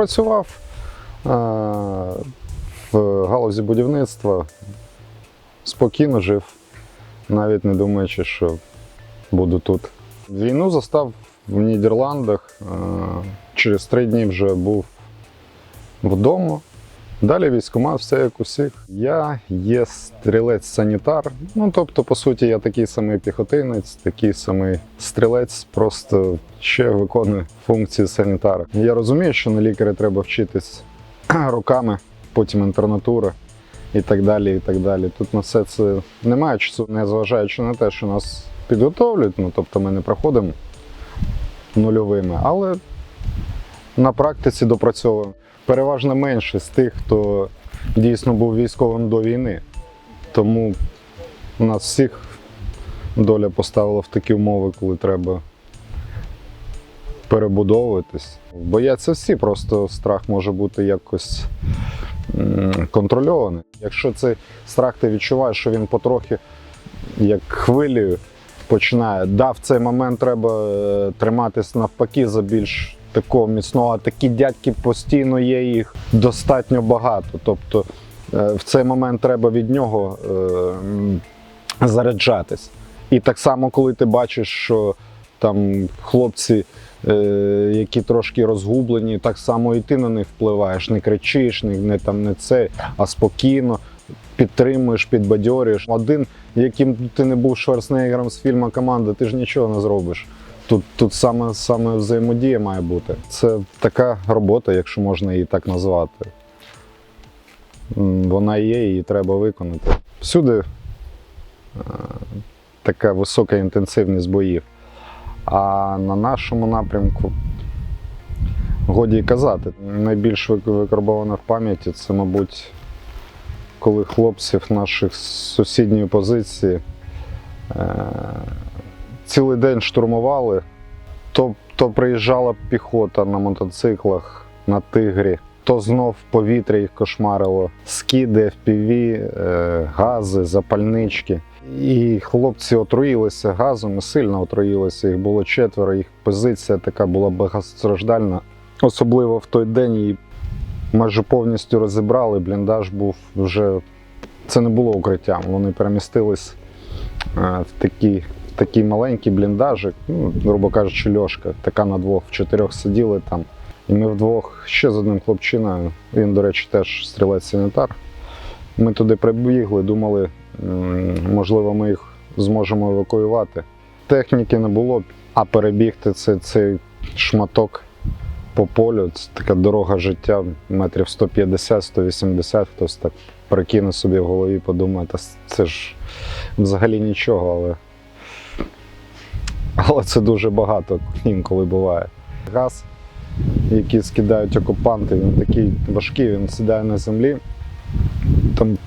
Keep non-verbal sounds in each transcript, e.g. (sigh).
працював в галузі будівництва, спокійно жив, навіть не думаючи, що буду тут. Війну застав в Нідерландах. Через три дні вже був вдома. Далі військкомат, все як усіх. Я є стрілець-санітар. Ну, тобто, по суті, я такий самий піхотинець, такий самий стрілець, просто ще виконую функції санітара. Я розумію, що на лікаря треба вчитись (clears throat) роками, потім інтернатура і так далі. і так далі. Тут на все це немає часу, незважаючи на те, що нас підготовлюють, ну тобто ми не проходимо нульовими, але на практиці допрацьовуємо. Переважно менше з тих, хто дійсно був військовим до війни. Тому нас всіх доля поставила в такі умови, коли треба перебудовуватись. Бояться всі, просто страх може бути якось контрольований. Якщо цей страх ти відчуваєш, що він потрохи як хвилею починає. Да, в цей момент треба е, триматись навпаки за більш такого міцного, а такі дядьки постійно є їх достатньо багато. Тобто е, в цей момент треба від нього е, заряджатись. І так само, коли ти бачиш, що там хлопці, е, які трошки розгублені, так само і ти на них впливаєш, не кричиш, не, там не це, а спокійно підтримуєш, підбадьорюєш. Один, яким ти не був Шварценеггером з фільму Команда, ти ж нічого не зробиш. Тут, тут саме, саме взаємодія має бути. Це така робота, якщо можна її так назвати. Вона є, її треба виконати. Всюди е, така висока інтенсивність боїв. А на нашому напрямку годі й казати. Найбільш вик- викарбоване в пам'яті це, мабуть, коли хлопців наших з сусідньої позиції е, цілий день штурмували, то, то приїжджала піхота на мотоциклах, на тигрі, то знов повітря їх кошмарило, скиди, FPV, е, гази, запальнички. І хлопці отруїлися газом, сильно отруїлися. Їх було четверо, їх позиція така була багатостраждальна. Особливо в той день її майже повністю розібрали. Бліндаж був вже. Це не було укриттям. Вони перемістились е, в такий, в такий маленький бліндажик, ну, грубо кажучи, льошка, така на двох, в чотирьох сиділи там. І ми вдвох ще з одним хлопчиною. Він, до речі, теж стрілець-санітар. Ми туди прибігли, думали, можливо, ми їх зможемо евакуювати. Техніки не було, а перебігти цей, цей шматок по полю. Це така дорога життя, метрів 150-180, хтось так прикине собі в голові, подумає, це ж взагалі нічого, але, але це дуже багато інколи буває. Газ, який скидають окупанти, він такий важкий, він сідає на землі. Там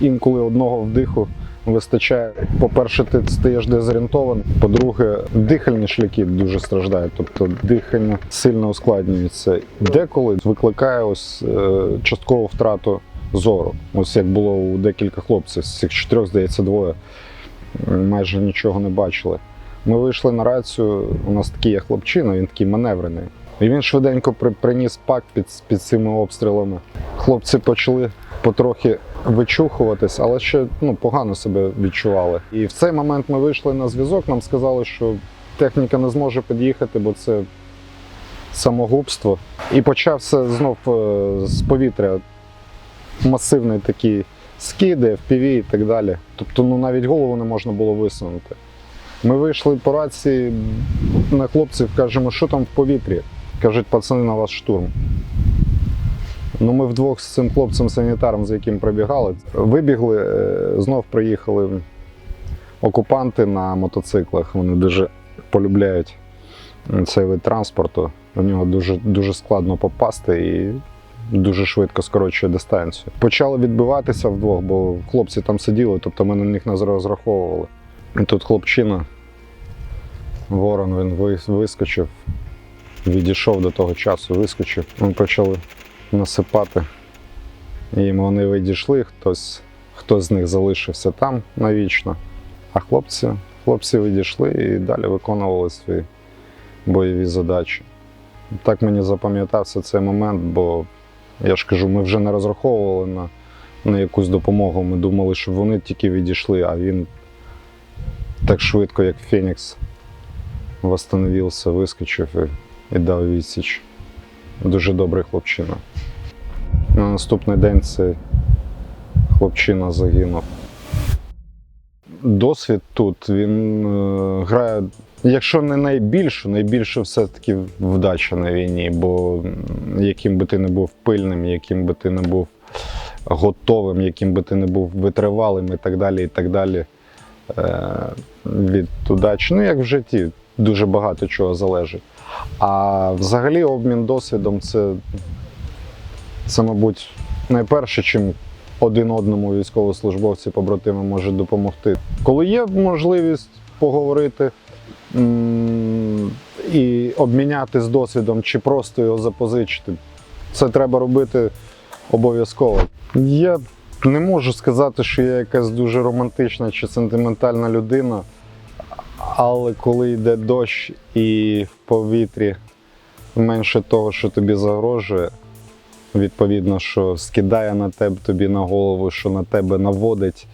інколи одного вдиху вистачає. По-перше, ти стаєш дезорієнтований. По-друге, дихальні шляхи дуже страждають, тобто дихання сильно ускладнюється. Деколи викликає ось е, часткову втрату зору. Ось як було у декілька хлопців, з цих чотирьох, здається, двоє майже нічого не бачили. Ми вийшли на рацію. У нас такий є хлопчина, він такий маневрений. І він швиденько при- приніс пак під, під цими обстрілами. Хлопці почали потрохи вичухуватись, але ще ну, погано себе відчували. І в цей момент ми вийшли на зв'язок, нам сказали, що техніка не зможе під'їхати, бо це самогубство. І почався знов е, з повітря масивний такі скиди, FPV і так далі. Тобто ну, навіть голову не можна було висунути. Ми вийшли по рації на хлопців, кажемо, що там в повітрі. Кажуть, пацани, на вас штурм. Ну, ми вдвох з цим хлопцем-санітаром, з яким пробігали, вибігли, е, знов приїхали окупанти на мотоциклах. Вони дуже полюбляють цей вид транспорту. У нього дуже, дуже складно попасти і дуже швидко скорочує дистанцію. Почали відбиватися вдвох, бо хлопці там сиділи, тобто ми на них не розраховували. І тут хлопчина, ворон, він вискочив, відійшов до того часу, вискочив. Ми почали насипати. І вони відійшли, хтось, хтось з них залишився там навічно. А хлопці, хлопці відійшли і далі виконували свої бойові задачі. так мені запам'ятався цей момент, бо я ж кажу, ми вже не розраховували на, на якусь допомогу. Ми думали, що вони тільки відійшли, а він так швидко, як Фенікс, восстановився, вискочив і, і дав відсіч. Дуже добрий хлопчина. На наступний день цей хлопчина загинув. Досвід тут він е, грає, якщо не найбільше, найбільше все-таки вдача на війні, бо яким би ти не був пильним, яким би ти не був готовим, яким би ти не був витривалим і так далі, і так далі. Е, від удачі. Ну, як в житті, дуже багато чого залежить. А взагалі обмін досвідом це, це мабуть, найперше, чим один одному військовослужбовці побратими можуть допомогти. Коли є можливість поговорити і обмінятися досвідом, чи просто його запозичити, це треба робити обов'язково. Я не можу сказати, що я якась дуже романтична чи сентиментальна людина, але коли йде дощ і в повітрі менше того, що тобі загрожує, відповідно, що скидає на тебе тобі на голову, що на тебе наводить,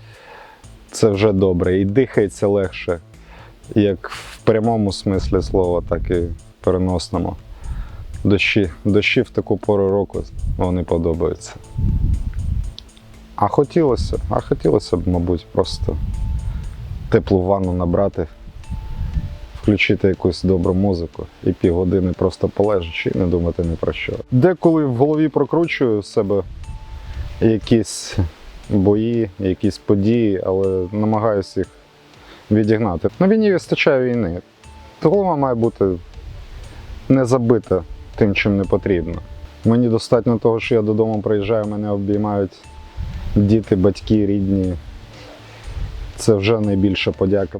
це вже добре. І дихається легше, як в прямому смислі слова, так і в переносному. Дощі, дощі в таку пору року вони подобаються. А хотілося, а хотілося б, мабуть, просто теплу ванну набрати, включити якусь добру музику і півгодини просто полежачи і не думати ні про що. Деколи в голові прокручую себе якісь бої, якісь події, але намагаюся їх відігнати. На війні вистачає війни. Голова має бути не забита тим, чим не потрібно. Мені достатньо того, що я додому приїжджаю, мене обіймають діти, батьки, рідні. Це вже найбільша подяка.